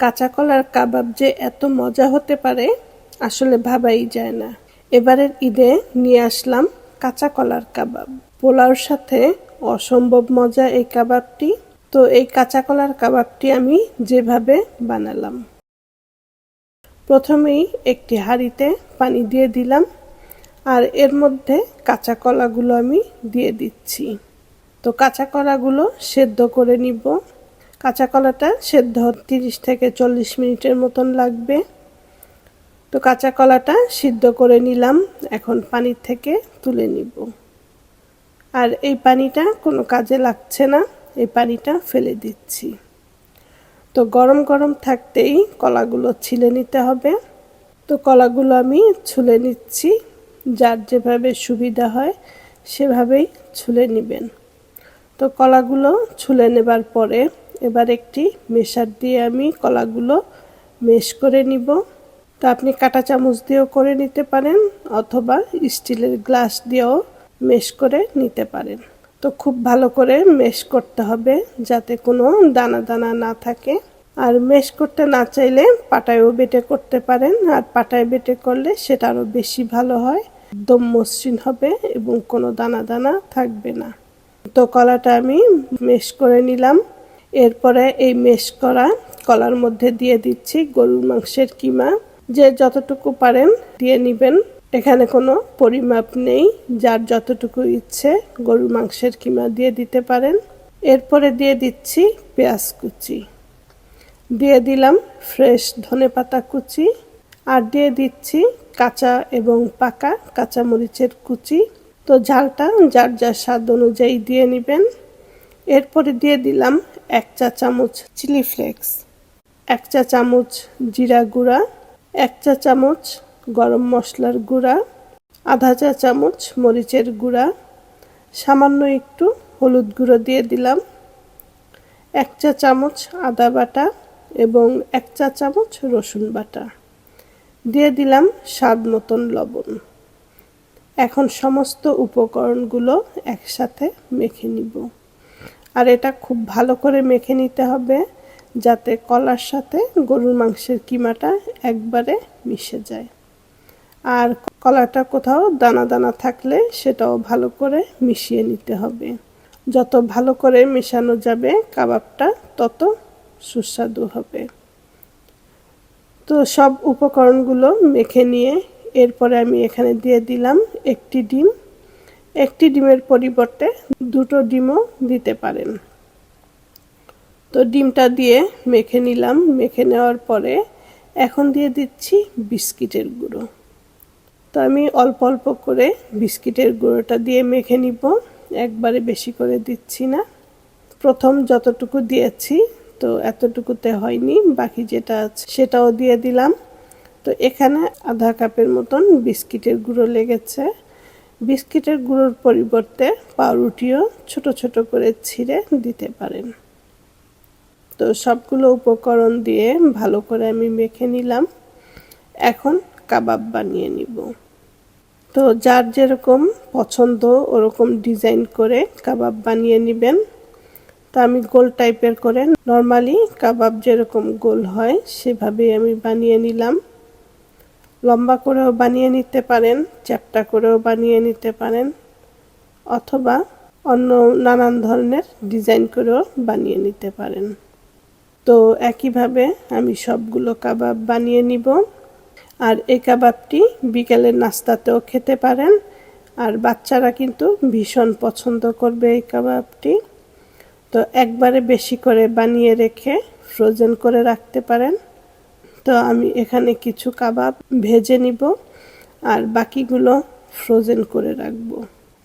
কাঁচা কলার কাবাব যে এত মজা হতে পারে, আসলে ভাবাই যায় না। এবারের ঈদে নিয়ে আসলাম কাঁচা কলার কাবাব। পোলাওর সাথে অসম্ভব মজা এই কাবাবটি। তো এই কাঁচা কলার কাবাবটি আমি যেভাবে বানালাম। প্রথমেই একটি হাঁড়িতে পানি দিয়ে দিলাম আর এর মধ্যে কাঁচা কলাগুলো আমি দিয়ে দিচ্ছি। তো কাঁচা কলাগুলো সেদ্ধ করে নিব। কাঁচা কলাটা সেদ্ধ তিরিশ থেকে চল্লিশ মিনিটের মতন লাগবে। তো কাঁচা কলাটা সিদ্ধ করে নিলাম, এখন পানির থেকে তুলে নিব। আর এই পানিটা কোনো কাজে লাগছে না, এই পানিটা ফেলে দিচ্ছি। তো গরম গরম থাকতেই কলাগুলো ছিলে নিতে হবে। তো কলাগুলো আমি ছুলে নিচ্ছি, যার যেভাবে সুবিধা হয় সেভাবেই ছুলে নেবেন। তো কলাগুলো ছুলে নেবার পরে এবার একটি মেশার দিয়ে আমি কলাগুলো মেশ করে নিব। তো আপনি কাঁটা চামচ দিয়েও করে নিতে পারেন অথবা স্টিলের গ্লাস দিয়েও মেশ করে নিতে পারেন। তো খুব ভালো করে মেশ করতে হবে যাতে কোনো দানা দানা না থাকে। আর মেশ করতে না চাইলে পাটায়ও বেটে করতে পারেন। আর পাটায় বেটে করলে সেটা আরও বেশি ভালো হয়, একদম মসৃণ হবে এবং কোনো দানা দানা থাকবে না। তো কলাটা আমি মেশ করে নিলাম। এরপরে এই মেশ করা কলার মধ্যে দিয়ে দিচ্ছি গরুর মাংসের কিমা। যে যতটুকু পারেন দিয়ে নিবেন। এখানে কোনো পরিমাপ নেই। যার যতটুকু ইচ্ছে গরুর মাংসের কিমা দিয়ে দিতে পারেন। এরপরে দিয়ে দিচ্ছি পেঁয়াজ কুচি। দিয়ে দিলাম ফ্রেশ ধনে পাতা কুচি। আর দিয়ে দিচ্ছি কাঁচা এবং পাকা কাঁচা মরিচের কুচি। তো ঝালটা যার যার স্বাদ অনুযায়ী দিয়ে নেবেন। এরপরে দিয়ে দিলাম এক চা চামচ চিলি ফ্লেক্স, এক চা চামচ জিরা গুঁড়া, এক চা চামচ গরম মশলার গুঁড়া, আধা চা চামচ মরিচের গুঁড়া, সামান্য একটু হলুদ গুঁড়ো দিয়ে দিলাম, এক চা চামচ আদা বাটা এবং এক চা চামচ রসুন বাটা। দিয়ে দিলাম স্বাদ মতন লবণ। এখন সমস্ত উপকরণগুলো একসাথে মেখে নিব। আর এটা খুব ভালো করে মেখে নিতে হবে যাতে কলার সাথে গরুর মাংসের কিমাটা একবারে মিশে যায়। আর কলাটা কোথাও দানা দানা থাকলে সেটাও ভালো করে মিশিয়ে নিতে হবে। যত ভালো করে মেশানো যাবে কাবাবটা, তত সুস্বাদু হবে। তো সব উপকরণগুলো মেখে নিয়ে এরপরে আমি এখানে দিয়ে দিলাম একটি ডিম। একটি ডিমের পরিবর্তে দুটো ডিমও দিতে পারেন। তো ডিমটা দিয়ে মেখে নিলাম। মেখে নেওয়ার পরে এখন দিয়ে দিচ্ছি বিস্কিটের গুঁড়ো। তো আমি অল্প অল্প করে বিস্কিটের গুঁড়োটা দিয়ে মেখে নিব। একবারে বেশি করে দিচ্ছি না। প্রথম যতটুকু দিয়েছি তো এতটুকুতে হয়নি। বাকি যেটা আছে সেটাও দিয়ে দিলাম। তো এখানে আধা কাপের মতন বিস্কিটের গুঁড়ো লেগেছে। বিস্কিটের গুঁড়োর পরিবর্তে পাউরুটিও ছোট ছোট করে ছিঁড়ে দিতে পারেন। তো সবগুলো উপকরণ দিয়ে ভালো করে আমি মেখে নিলাম। এখন কাবাব বানিয়ে নিব। তো যার যেরকম পছন্দ, ওরকম ডিজাইন করে কাবাব বানিয়ে নেবেন। তা আমি গোল টাইপের করে, নর্মালি কাবাব যেরকম গোল হয়, সেভাবেই আমি বানিয়ে নিলাম। লম্বা করেও বানিয়ে নিতে পারেন, চ্যাপটা করেও বানিয়ে নিতে পারেন, অথবা অন্য নানান ধরনের ডিজাইন করেও বানিয়ে নিতে পারেন। তো একইভাবে আমি সবগুলো কাবাব বানিয়ে নিব। আর এই কাবাবটি বিকেলের নাস্তাতেও খেতে পারেন। আর বাচ্চারা কিন্তু ভীষণ পছন্দ করবে এই কাবাবটি। তো একবারে বেশি করে বানিয়ে রেখে ফ্রোজেন করে রাখতে পারেন। তো আমি এখানে কিছু কাবাব ভেজে নিব আর বাকিগুলো ফ্রোজেন করে রাখব।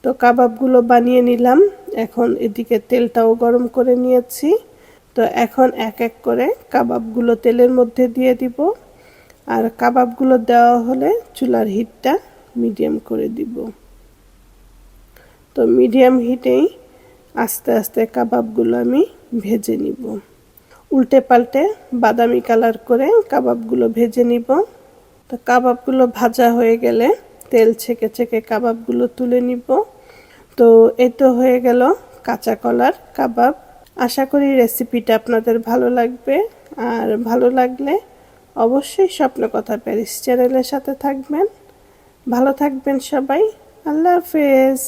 তো কাবাবগুলো বানিয়ে নিলাম। এখন এদিকে তেলটাও গরম করে নিয়েছি। তো এখন এক এক করে কাবাবগুলো তেলের মধ্যে দিয়ে দিব। আর কাবাবগুলো দেওয়া হলে চুলার হিটটা মিডিয়াম করে দিব। তো মিডিয়াম হিটেই আস্তে আস্তে কাবাবগুলো আমি ভেজে নিব। উল্টে পাল্টে বাদামি কালার করে কাবাবগুলো ভেজে নিব। তো কাবাবগুলো ভাজা হয়ে গেলে তেল ছেঁকে ছেঁকে কাবাবগুলো তুলে নিব। তো এই তো হয়ে গেল কাঁচা কলার কাবাব। আশা করি রেসিপিটা আপনাদের ভালো লাগবে। আর ভালো লাগলে অবশ্যই স্বপ্ন কথা প্যারিস চ্যানেলের সাথে থাকবেন। ভালো থাকবেন সবাই। আল্লাহ হাফেজ।